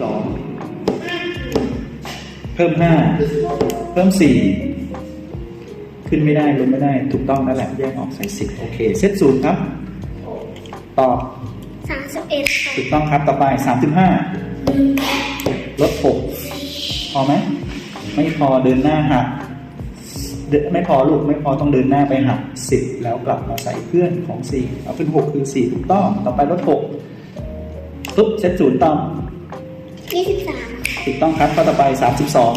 สองเพิ่มห้าเพิ่มสี่ขึ้นไม่ได้ลงไม่ได้ถูกต้องนั่นแหละแยกออกใส่สิบโอเค เซตศูนย์ครับ ตอบสามสิบเอ็ดค่ะถูกต้องครับต่อไปสามสิบห้าลดหกพอไหมไม่พอเดินหน้าหักเดินไม่พอลูกไม่พอต้องเดินหน้าไปหักสิบแล้วกลับมาใส่เพื่อนของสี่เอาเป็นหกคือสี่ถูกต้องต่อไปลดหกปุ๊บเซตศูนย์ต่อ ยี่สิบสามถูกต้องครับข้อต่อไปสามสิบสอง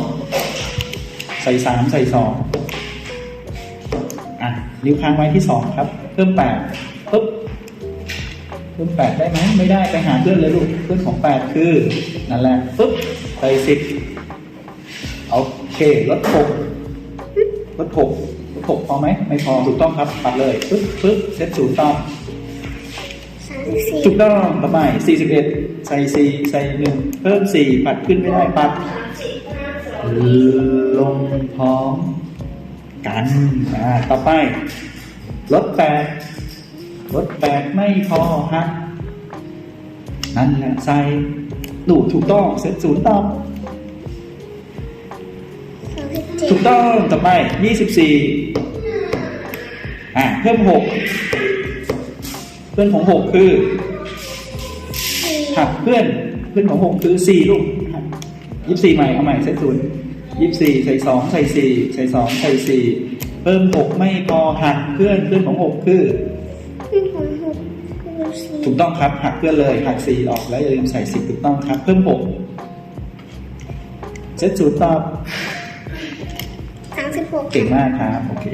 ใส่สามใส่สองอะนิ้วค้างไว้ที่สองครับ เพิ่มแปดปุ๊บเพิ่มแปดได้ไหมไม่ได้ไปหาเพื่อนเลยลูกเพื่อนของแปดคือนั่นแหละปุ๊บใส่สิบโอเคลดหกลดหกลดหกพอไหมไม่พอถูกต้องครับปัดเลยปึ๊บปึ๊บเซตศูนย์ต่อ ถูกต้องต่อไป41 ใส่ 4 ใส่ 1 เพิ่ม 4 ปัดขึ้นไม่ได้ ปัด ลงพร้อมกันอ่าต่อไป ลด 8 ลด 8 ไม่พอฮะนั่นแหละใส่ดูถูกต้องเซตศูนย์ตอบสามสิบเจ็ดถูกต้องต่อไป 24 อ่าเพิ่ม 6 เพื่อนของ6คือสี่หักเพื่อนเพื่อนของหกคือสี่ลูกยี่สี่ใหม่เอาใหม่เซตศูนย์ยี่สี่ใส่สองใส่สี่ใส่สองใส่สี่เพิ่มหกไม่พอหักเพื่อนเพื่อนของหกคือขึ้นของหกคือสี่ถูกต้องครับหักเพื่อนเลยหักสี่ออกแล้วอย่าลืมใส่สิบถูกต้องครับ เพิ่มหกเซตศูนย์ตอบสามสิบหกเก่งมากครับโอเค